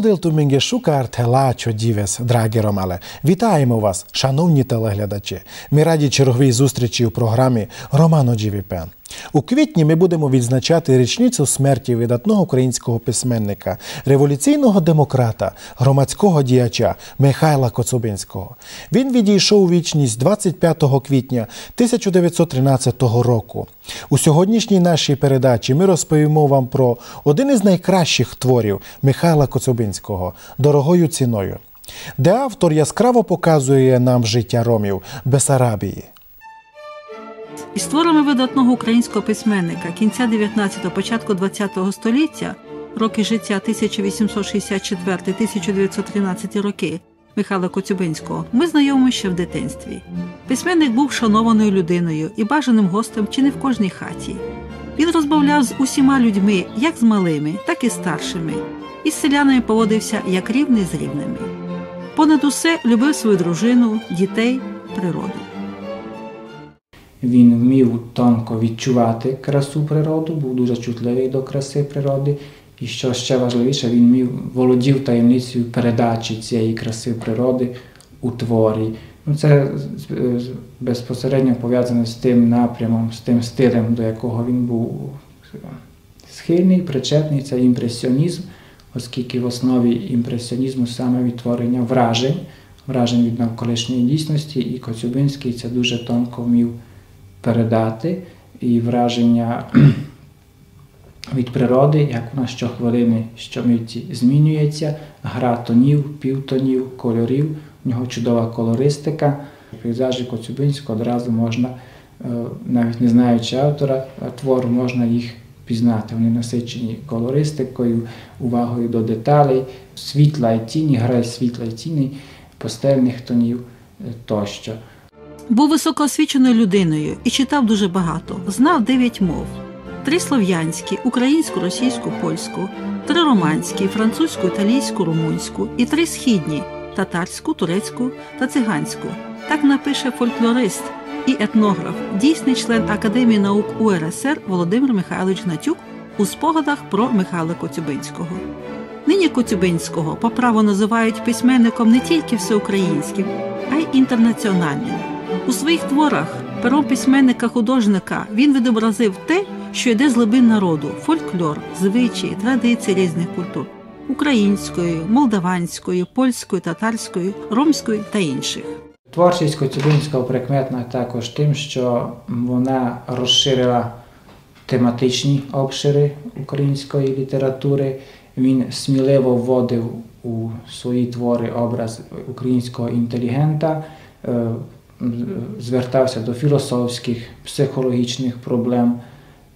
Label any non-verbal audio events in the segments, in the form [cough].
Делудилту мінге шукар телачо дівес, драгі ромале. Вітаємо вас, шановні телеглядачі. Ми раді черговій зустрічі у програмі Романо Джівіпен. У квітні ми будемо відзначати річницю смерті видатного українського письменника, революційного демократа, громадського діяча Михайла Коцубинського. Він відійшов у вічність 25 квітня 1913 року. У сьогоднішній нашій передачі ми розповімо вам про один із найкращих творів Михайла Коцубинського дорогою ціною, де автор яскраво показує нам життя ромів Бесарабії. Із творами видатного українського письменника кінця 19-го, початку 20-го століття, роки життя 1864-1913 роки Михайла Коцюбинського, ми знайомі ще в дитинстві. Письменник був шанованою людиною і бажаним гостем чи не в кожній хаті. Він розмовляв з усіма людьми, як з малими, так і старшими, і з селянами поводився як рівний з рівними. Понад усе любив свою дружину, дітей, природу. Він вмів тонко відчувати красу природи, був дуже чутливий до краси природи. І що ще важливіше, він вмів володів таємницею передачі цієї краси природи у творі. Ну, Це безпосередньо пов'язане з тим напрямом, з тим стилем, до якого він був схильний, причетний, це імпресіонізм, оскільки в основі імпресіонізму саме відтворення вражень, вражень від навколишньої дійсності, і Коцюбинський це дуже тонко вмів передати і враження [clears throat] від природи, як вона щохвилини, щомиті змінюється, гра тонів, півтонів, кольорів, у нього чудова колористика. Пейзажі Коцюбинського одразу можна, навіть не знаючи автора твору, можна їх пізнати. Вони насичені колористикою, увагою до деталей, світла і тіні, гра світла і тіні, пастельних тонів тощо. Був високоосвіченою людиною і читав дуже багато. Знав дев'ять мов: три слов'янські, українську, російську, польську, три романські, французьку, італійську, румунську і три східні татарську, турецьку та циганську. Так напише фольклорист і етнограф, дійсний член Академії наук УРСР Володимир Михайлович Гнатюк у спогадах про Михайла Коцюбинського. Нині Коцюбинського по праву називають письменником не тільки всеукраїнським, а й інтернаціональним. У своїх творах пером письменника-художника він відобразив те, що йде з глибин народу: фольклор, звичаї, традиції різних культур української, молдаванської, польської, татарської, ромської та інших. Творчість Коцюбинського прикметна також тим, що вона розширила тематичні обшири української літератури. Він сміливо вводив у свої твори образ українського інтелігента звертався до філософських, психологічних проблем,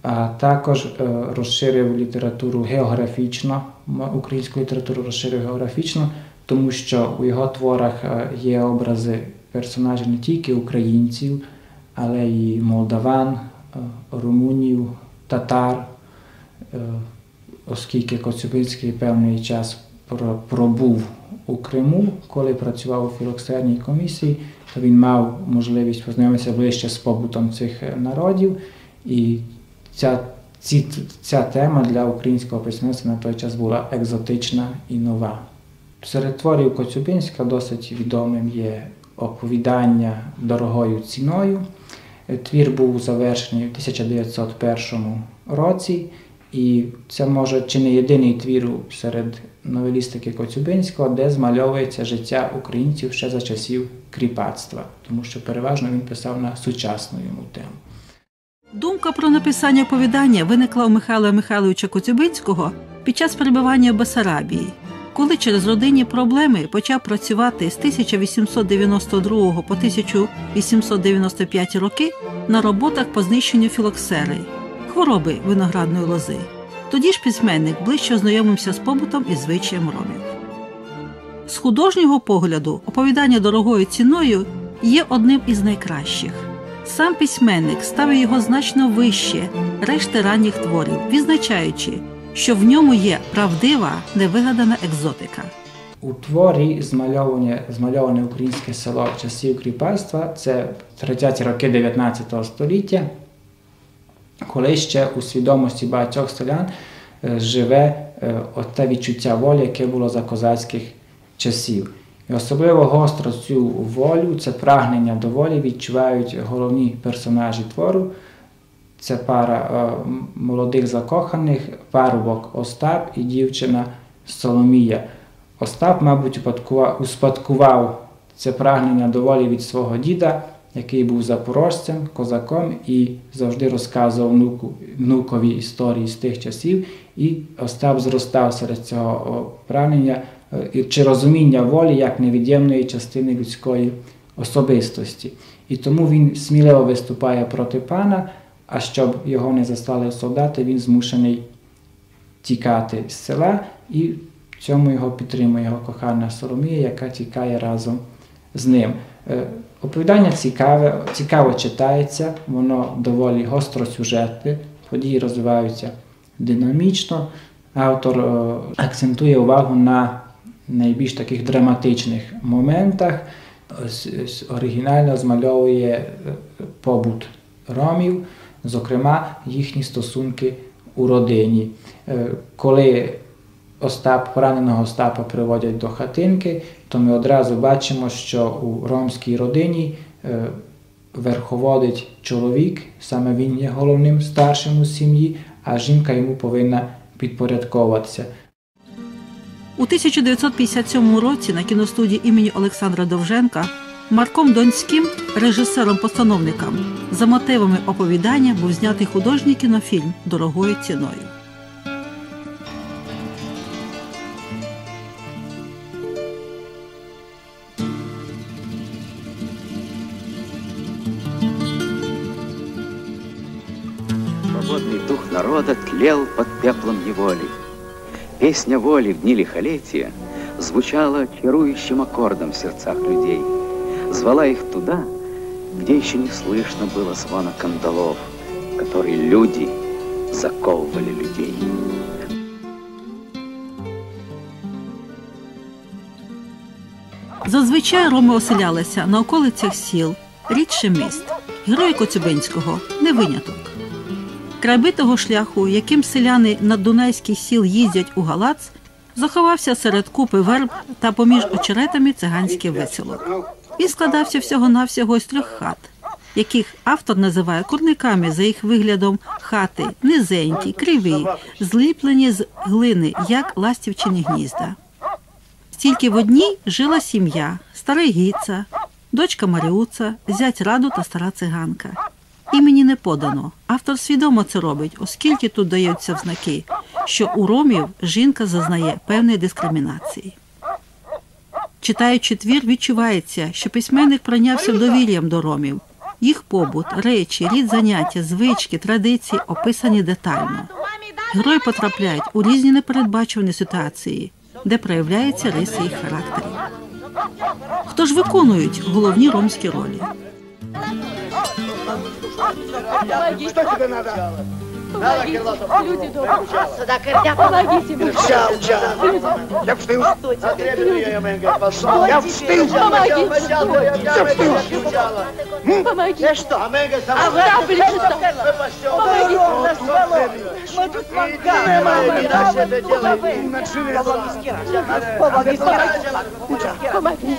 а також розширив літературу географічно, українську літературу розширив географічно, тому що у його творах є образи персонажів не тільки українців, але й молдаван, румунів, татар, оскільки Коцюбинський певний час пробув у Криму, коли працював у філоксерній комісії, то він мав можливість познайомитися ближче з побутом цих народів. І ця, ці, ця тема для українського письменства на той час була екзотична і нова. Серед творів Коцюбинська досить відомим є оповідання дорогою ціною. Твір був завершений у 1901 році. І це може чи не єдиний твір серед новелістики Коцюбинського, де змальовується життя українців ще за часів кріпацтва, тому що переважно він писав на сучасну йому тему. Думка про написання оповідання виникла у Михайла Михайловича Коцюбинського під час перебування в Басарабії, коли через родинні проблеми почав працювати з 1892 по 1895 роки на роботах по знищенню філоксери хвороби виноградної лози. Тоді ж письменник ближче ознайомився з побутом і звичаєм ромів. З художнього погляду оповідання дорогою ціною є одним із найкращих. Сам письменник ставив його значно вище решти ранніх творів, відзначаючи, що в ньому є правдива невигадана екзотика. У творі змальоване, змальоване українське село часів кріпацтва це 30-ті роки 19 століття коли ще у свідомості багатьох селян е, живе е, те відчуття волі, яке було за козацьких часів. І особливо гостро цю волю, це прагнення до волі відчувають головні персонажі твору. Це пара е, молодих закоханих, парубок Остап і дівчина Соломія. Остап, мабуть, успадкував це прагнення до волі від свого діда, який був запорожцем, козаком і завжди розказував внуку, внукові історії з тих часів. І Остап зростав серед цього прагнення чи розуміння волі як невід'ємної частини людської особистості. І тому він сміливо виступає проти пана, а щоб його не застали солдати, він змушений тікати з села, і цьому його підтримує його кохана Соломія, яка тікає разом з ним. Оповідання цікаве, цікаво читається, воно доволі гостросюжетне, події розвиваються динамічно. Автор акцентує увагу на найбільш таких драматичних моментах оригінально змальовує е, побут ромів, зокрема їхні стосунки у родині. Е, коли Остап, пораненого Остапа приводять до хатинки, то ми одразу бачимо, що у ромській родині е, верховодить чоловік, саме він є головним старшим у сім'ї, а жінка йому повинна підпорядковуватися. У 1957 році на кіностудії імені Олександра Довженка Марком Донським, режисером-постановником, за мотивами оповідання був знятий художній кінофільм дорогою ціною. Свободный дух народа тлел под пеплом неволи. Песня воли в дни лихолетия звучала чарующим аккордом в сердцах людей, звала их туда, где еще не слышно было звона кандалов, которые люди заковывали людей. Зазвичай роми оселялися на околицях сіл, рідше міст. Герой Коцюбинського не виняток. Край битого шляху, яким селяни над Дунайських сіл їздять у Галац, заховався серед купи верб та поміж очеретами циганське весело. Він складався всього-навсього з трьох хат, яких автор називає курниками за їх виглядом хати низенькі, криві, зліплені з глини, як ластівчині гнізда. Стільки в одній жила сім'я, старий гіца, дочка Маріуца, зять раду та стара циганка. Імені не подано. Автор свідомо це робить, оскільки тут даються взнаки, що у ромів жінка зазнає певної дискримінації. Читаючи твір, відчувається, що письменник пройнявся довір'ям до ромів. Їх побут, речі, рід заняття, звички, традиції описані детально. Герої потрапляють у різні непередбачувані ситуації, де проявляються риси їх характерів. Хто ж виконують головні ромські ролі? Помоги. Что тебе надо? Помогите, люди добрые. Сюда, кырдя, Помогите мне. Ча, ча. Я встыл. Я встыл. Помогите. Я встыл. Помогите. Ты что? А вы обличите. Помогите. Мы тут Помогите.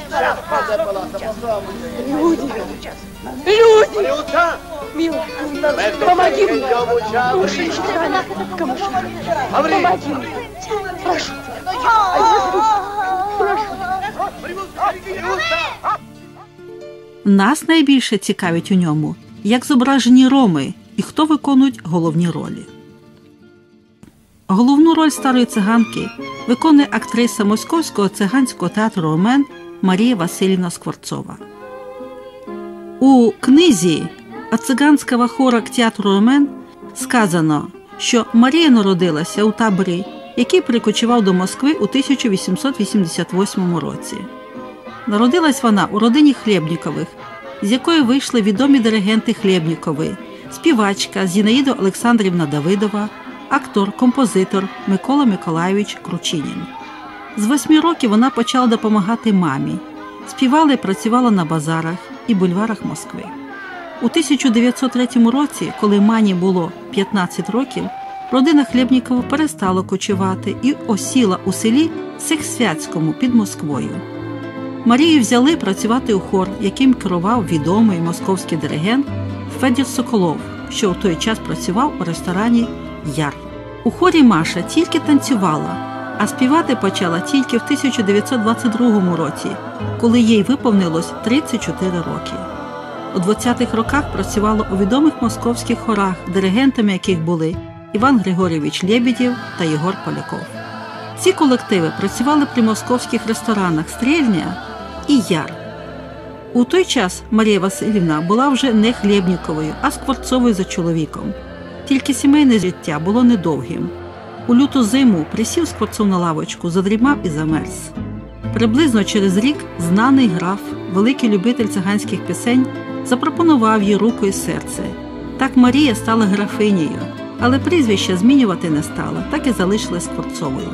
Люди. Люди. Милый. Помоги мне. Камыши. Камыши. Помоги мне. Прошу Нас найбільше цікавить у ньому, як зображені роми і хто виконують головні ролі. Головну роль старої циганки виконує актриса Московського циганського театру Ромен Марія Васильівна Скворцова. У книзі Ациганського хора к театру Ромен сказано, що Марія народилася у таборі, який прикочував до Москви у 1888 році. Народилась вона у родині Хлєбнікових, з якої вийшли відомі диригенти Хлєбнікови, співачка Зінаїда Олександрівна Давидова, актор, композитор Микола Миколайович Кручинін. З восьми років вона почала допомагати мамі, співала і працювала на базарах і бульварах Москви. У 1903 році, коли Мані було 15 років, родина Хлєбнікова перестала кочувати і осіла у селі Сехсвятському під Москвою. Марію взяли працювати у хор, яким керував відомий московський диригент Федір Соколов, що у той час працював у ресторані Яр. У хорі Маша тільки танцювала, а співати почала тільки в 1922 році, коли їй виповнилось 34 роки. У 20-х роках працювала у відомих московських хорах, диригентами яких були Іван Григорійович Лєбідєв та Єгор Поляков. Ці колективи працювали при московських ресторанах Стрільня і Яр. У той час Марія Васильівна була вже не Хлєбніковою, а Скворцовою за чоловіком. Тільки сімейне життя було недовгим. У люту зиму присів Скворцов на лавочку, задрімав і замерз. Приблизно через рік знаний граф, великий любитель циганських пісень, запропонував їй руку і серце. Так Марія стала графинею, але прізвище змінювати не стала, так і залишилась Скворцовою.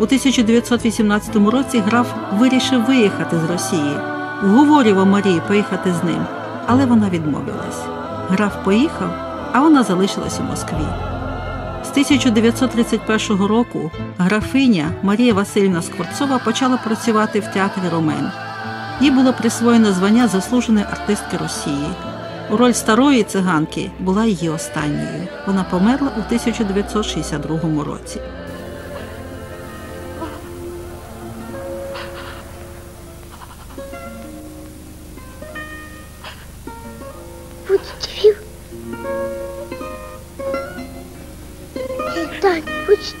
У 1918 році граф вирішив виїхати з Росії, вговорював Марії поїхати з ним, але вона відмовилась. Граф поїхав, а вона залишилась у Москві. З 1931 року графиня Марія Васильівна Скворцова почала працювати в театрі Ромен. Їй було присвоєно звання заслуженої артистки Росії. Роль старої циганки була її останньою. Вона померла у 1962 році. time, which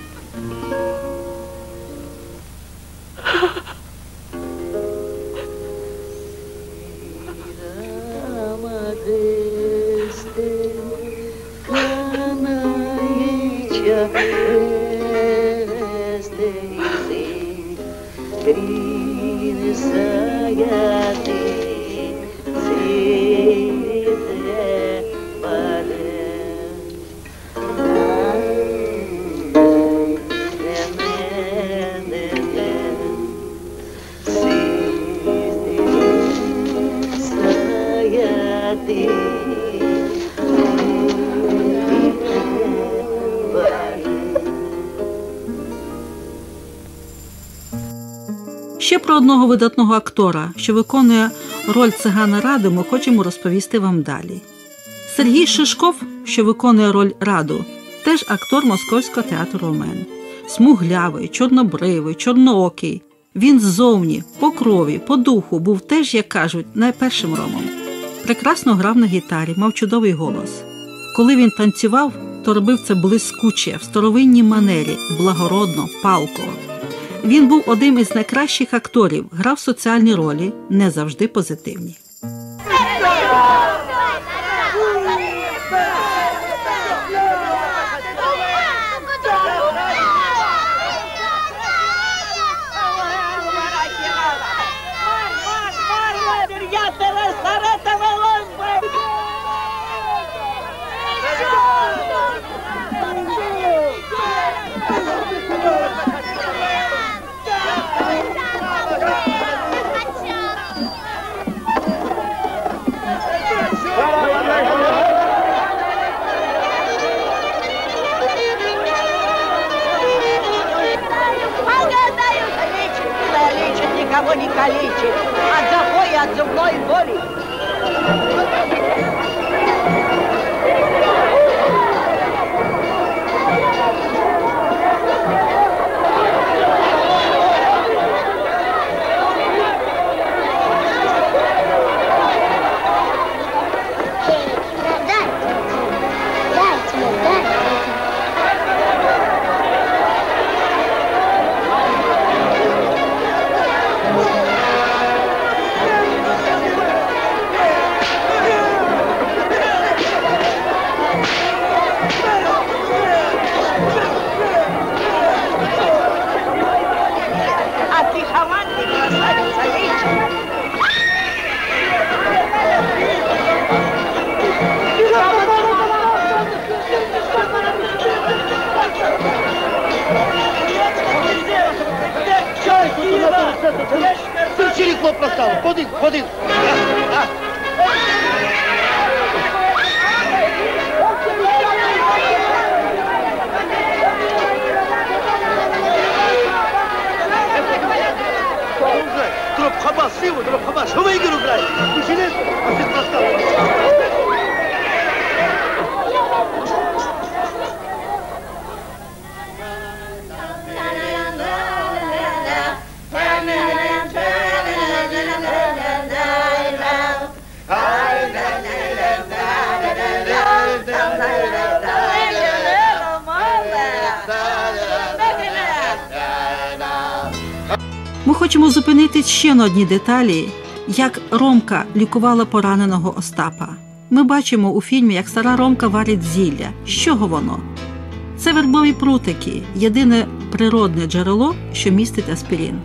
Ще про одного видатного актора, що виконує роль цигана Раду, ми хочемо розповісти вам далі. Сергій Шишков, що виконує роль Раду, теж актор Московського театру Ромен. Смуглявий, чорнобривий, чорноокий. Він ззовні, по крові, по духу був теж, як кажуть, найпершим ромом. Прекрасно грав на гітарі, мав чудовий голос. Коли він танцював, то робив це блискуче, в старовинній манері, благородно, палко. Він був одним із найкращих акторів, грав соціальні ролі, не завжди позитивні. that's a live money. Одній деталі, як Ромка лікувала пораненого Остапа. Ми бачимо у фільмі, як стара Ромка варить зілля. З чого воно? Це вербові прутики, єдине природне джерело, що містить аспірин.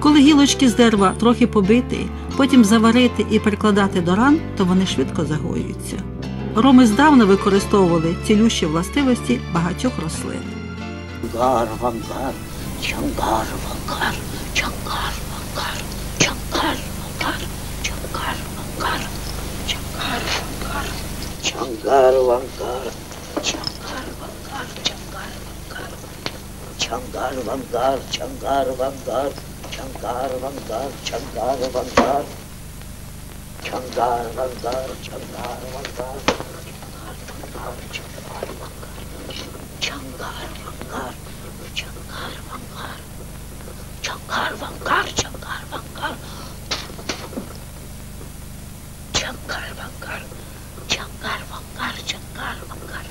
Коли гілочки з дерева трохи побити, потім заварити і прикладати до ран, то вони швидко загоюються. Роми здавна використовували цілющі властивості багатьох рослин. Вангар, вангар, чангар, вангар, чангар, вангар, чангар, вангар, чангар, вангар, чангар, вангар, чангар, вангар, чангар, вангар, чангар, вангар, чангар, вангар, чангар, вангар, чангар, вангар, чангар, вангар, чангар, вангар, чангар, вангар, чангар, вангар, чангар, вангар, чангар, вангар, чангар, вангар, чангар, вангар, чангар, вангар.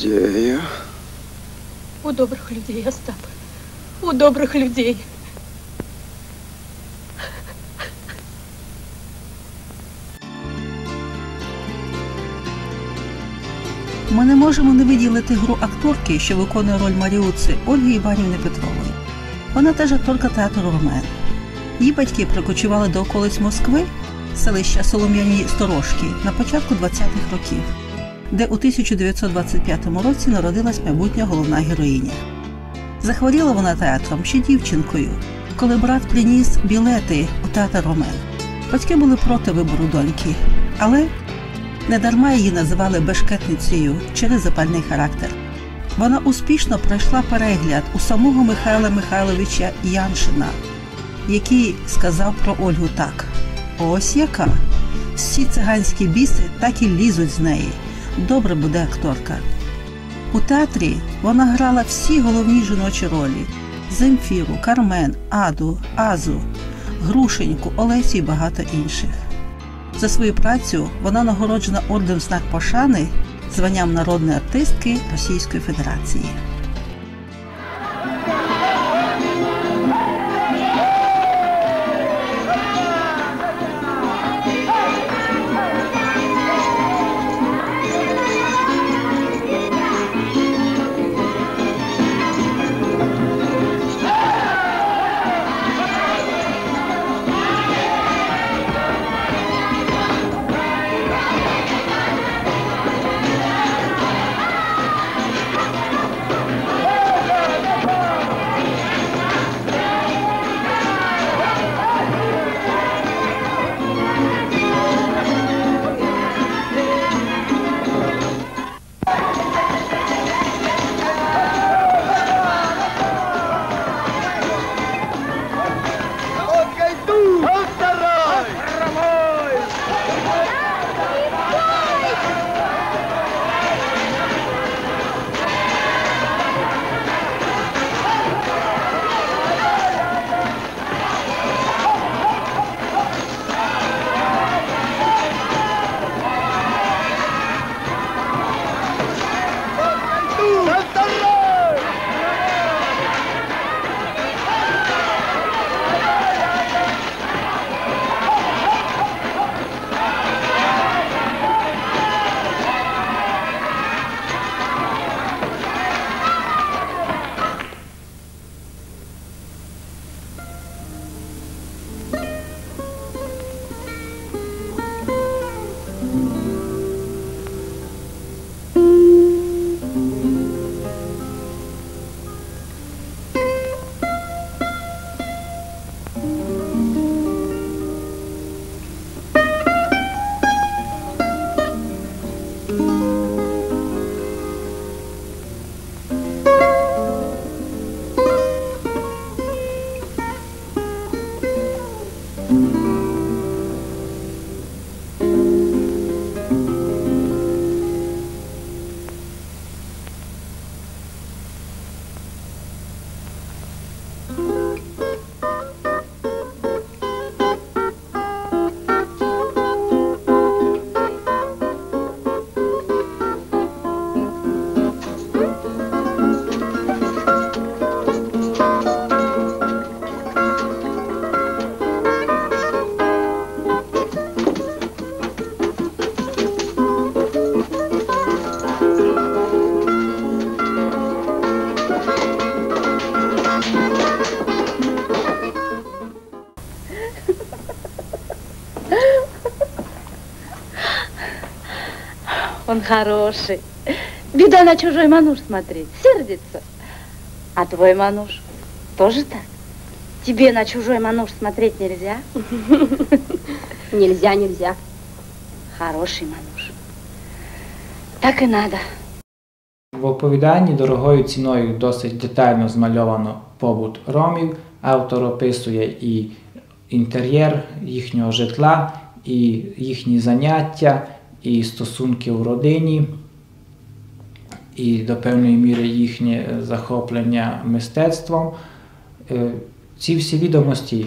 Где я? Добрых людей, Остап. У добрых людей. Ми не можемо не виділити гру акторки, що виконує роль Маріуци Ольги Іванівни Петрової. Вона теж акторка театру Ромен. Її батьки прикочували до околиць Москви, селища Солом'яні Сторожки, на початку 20-х років, де у 1925 році народилась майбутня головна героїня. Захворіла вона театром ще дівчинкою, коли брат приніс білети у театр Ромен. Батьки були проти вибору доньки, але Недарма її називали бешкетницею через запальний характер. Вона успішно пройшла перегляд у самого Михайла Михайловича Яншина, який сказав про Ольгу так: ось яка. Всі циганські біси так і лізуть з неї. Добре буде акторка. У театрі вона грала всі головні жіночі ролі: Земфіру, Кармен, Аду, Азу, Грушеньку, Олесі і багато інших. За свою працю вона нагороджена орден знак пошани званням народної артистки Російської Федерації. Он хороший. Беда на чужой мануш смотреть, сердится. А твой мануш тоже так? Тебе на чужой мануш смотреть нельзя? [laughs] Нельзя, нельзя. Хороший мануш. Так и надо. В оповіданні дорогою ціною досить детально змальовано побут ромів. Автор описує і інтер'єр їхнього житла, і їхні заняття, і стосунки в родині, і до певної міри їхнє захоплення мистецтвом. Е, Ці всі відомості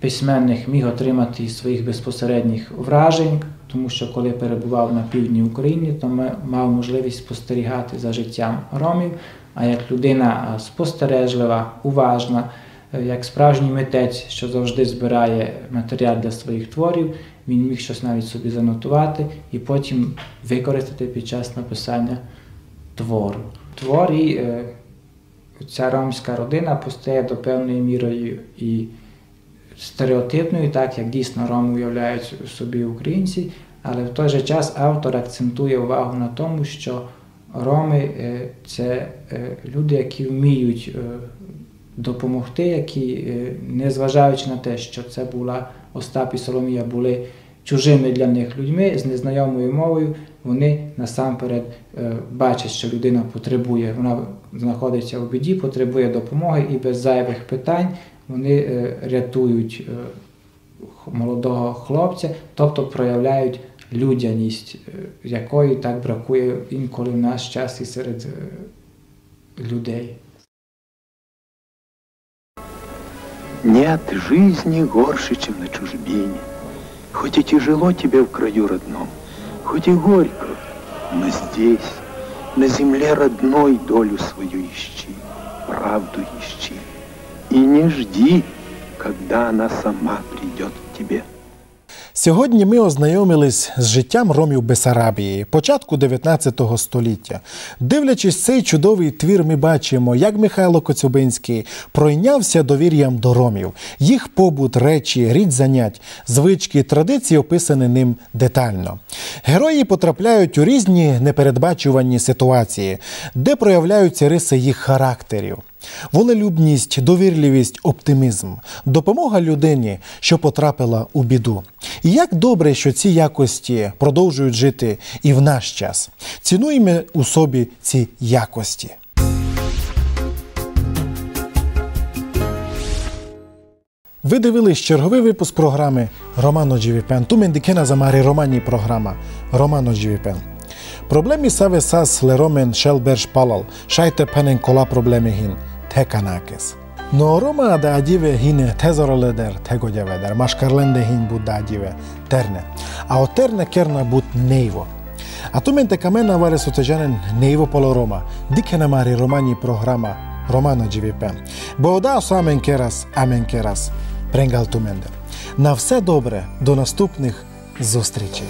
письменник міг отримати із своїх безпосередніх вражень, тому що коли перебував на півдні України, то мав можливість спостерігати за життям ромів. А як людина спостережлива, уважна, е, як справжній митець, що завжди збирає матеріал для своїх творів, він міг щось навіть собі занотувати і потім використати під час написання твору. В творі е, ця ромська родина постає до певної мірою і стереотипною, так як дійсно роми уявляють собі українці, але в той же час автор акцентує увагу на тому, що роми е, це е, люди, які вміють е, допомогти, які, е, незважаючи на те, що це була Остап і Соломія, були чужими для них людьми з незнайомою мовою, вони насамперед е, бачать, що людина потребує, вона знаходиться у біді, потребує допомоги і без зайвих питань вони е, рятують е, молодого хлопця, тобто проявляють людяність, якої так бракує інколи в наш час і серед людей. Нет жизни горше, чем на чужбине. Хоть и тяжело тебе в краю родном, хоть и горько, но здесь, на земле родной, долю свою ищи, правду ищи. И не жди, когда она сама придет к тебе. Сьогодні ми ознайомились з життям ромів Бесарабії, початку 19 століття. Дивлячись цей чудовий твір, ми бачимо, як Михайло Коцюбинський пройнявся довір'ям до ромів, їх побут, речі, рід занять, звички, традиції описані ним детально. Герої потрапляють у різні непередбачувані ситуації, де проявляються риси їх характерів. Волелюбність, довірливість, оптимізм, допомога людині, що потрапила у біду. І як добре, що ці якості продовжують жити і в наш час. Цінуємо у собі ці якості. Ви дивились черговий випуск програми Романо Джівіпен. Ту мендикена замарі романі програма Романо Джівіпен. Проблеми саве сас леромен шелберш палал, шайте пенен кола проблеми гін, теканакес. Но рома да адіве гіне тезороледер тегодяведер, машкарленде гін буд да адіве терне. А о терне керна буд нейво. Tu mente kamena vare sotežanen neivo polo Roma, dikene mari romani programa Romano GVP. Бо да самен керас, амен керас. Пренгал ту менде. На все добре, до наступних зустрічей.